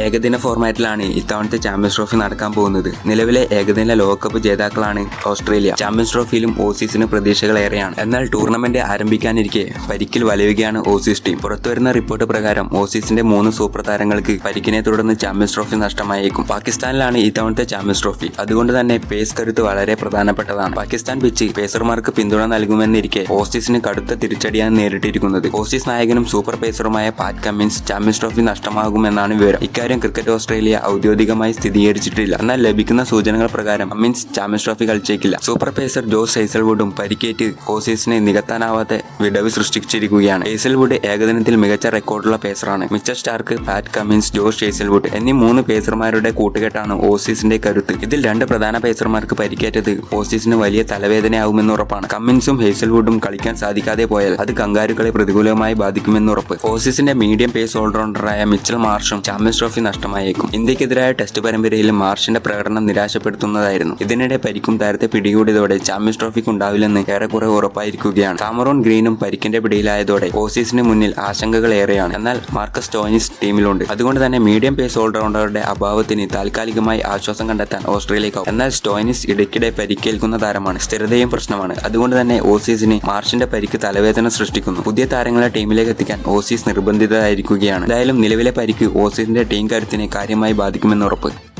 ഏകദിന ഫോർമാറ്റിലാണ് ഇത്തവണത്തെ champions trophy നടക്കാൻ പോകുന്നത്. നിലവിലെ ഏകദിന ലോകകപ്പ് ജേതാക്കളാണ് ഓസ്ട്രേലിയ. ചാമ്പ്യൻസ് ട്രോഫിയിലും ഓസീസിന് പ്രതീക്ഷകളേറെയാണ് എന്നാൽ ടൂർണമെന്റ് ആരംഭിക്കാനിരിക്കെ പരിക്കിൽ വലയുകയാണ് ഓസീസ് ടീം പുറത്തുവരുന്ന റിപ്പോർട്ട് പ്രകാരം ഓസീസിന്റെ മൂന്ന് സൂപ്പർ താരങ്ങൾക്ക് പരിക്കിനെ തുടർന്ന് ചാമ്പ്യൻസ് ട്രോഫി നഷ്ടമായേക്കും. പാകിസ്ഥാനിലാണ് ഇത്തവണത്തെ ചാമ്പ്യൻസ് ട്രോഫി അതുകൊണ്ട് തന്നെ പേസ് കരുത്ത് വളരെ പ്രധാനപ്പെട്ടതാണ്. പാകിസ്ഥാൻ പിച്ച് പേസർമാർക്ക് പിന്തുണ നൽകുമെന്നിരിക്കെ ഓസീസിന് കടുത്ത തിരിച്ചടിയാണ് നേരിട്ടിരിക്കുന്നത്. ഓസീസ് നായകനും സൂപ്പർ പേസറുമായ പാറ്റ് കമ്മിൻസ് ചാമ്പ്യൻസ് ട്രോഫി നഷ്ടമാകുമെന്നാണ് വിവരം. ക്രിക്കറ്റ് ഓസ്ട്രേലിയ ഔദ്യോഗികമായി സ്ഥിരീകരിച്ചിട്ടില്ല. എന്നാൽ ലഭിക്കുന്ന സൂചനകൾ പ്രകാരം കമ്മിൻസ് ചാമ്പ്യൻസ് ട്രോഫി കളിച്ചേക്കില്ല. സൂപ്പർ പേസർ ജോസ് ഹൈസൽവുഡും പരിക്കേറ്റ് ഓസീസിനെ നികത്താനാവാത്ത വിടവ് സൃഷ്ടിച്ചിരിക്കുകയാണ്. ഹേസൽവുഡ് ഏകദിനത്തിൽ മികച്ച റെക്കോർഡുള്ള പേസറാണ്. Mitchell Starc Pat Cummins Josh Hazlewood എന്നീ മൂന്ന് പേസർമാരുടെ കൂട്ടുകെട്ടാണ് ഓസീസിന്റെ കരുത്ത്. ഇതിൽ രണ്ട് പ്രധാന പേസർമാർക്ക് പരിക്കേറ്റത് ഓസീസിന് വലിയ തലവേദനയാവുമെന്ന് ഉറപ്പാണ്. കമ്മിൻസും ഹേസൽവുഡും കളിക്കാൻ സാധിക്കാതെ പോയാൽ അത് കങ്കാരുക്കളെ പ്രതികൂലമായി ബാധിക്കുമെന്ന് ഉറപ്പ്. ഓസീസിന്റെ മീഡിയം പേസ് ഓൾറൗണ്ടറായ മിച്ചൽ മാർഷും ചാമ്പ്യൻസ് ട്രോഫി നഷ്ടമായേക്കും. ഇന്ത്യക്കെതിരായ ടെസ്റ്റ് പരമ്പരയിൽ മാർഷിന്റെ പ്രകടനം നിരാശപ്പെടുത്തുന്നതായിരുന്നു. ഇതിനിടെ പരിക്കും താരത്തെ പിടികൂടിയതോടെ ചാമ്പ്യൻസ് ട്രോഫിക്ക് ഉണ്ടാവില്ലെന്ന് ഏറെക്കുറെ ഉറപ്പായിരിക്കുകയാണ്. കാമറോൺ ഗ്രീനും പരിക്കിന്റെ പിടിയിലായതോടെ ഓസീസിന് മുന്നിൽ ആശങ്കകൾ ഏറെയാണ് എന്നാൽ മാർക്കസ് ടോയിനിസ് ടീമിലുണ്ട്. അതുകൊണ്ട് തന്നെ മീഡിയം പേസ് ഓൾറൗണ്ടറുടെ അഭാവത്തിന് താൽക്കാലികമായി ആശ്വാസം കണ്ടെത്താൻ ഓസ്ട്രേലിയക്കാവും. എന്നാൽ സ്റ്റോയിനിസ് ഇടയ്ക്കിടെ പരിക്കേൽക്കുന്ന താരമാണ്. സ്ഥിരതയും പ്രശ്നമാണ്. അതുകൊണ്ട് തന്നെ ഓസീസിന് മാർഷിന്റെ പരിക്ക് തലവേദന സൃഷ്ടിക്കുന്നു. പുതിയ താരങ്ങളെ ടീമിലേക്ക് എത്തിക്കാൻ ഓസീസ് നിർബന്ധിതരായിരിക്കുകയാണ്. എന്തായാലും നിലവിലെ പരിക്ക് ഓസീസിന്റെ ടീം കരുത്തിനെ കാര്യമായി ബാധിക്കുമെന്ന് ഉറപ്പ്.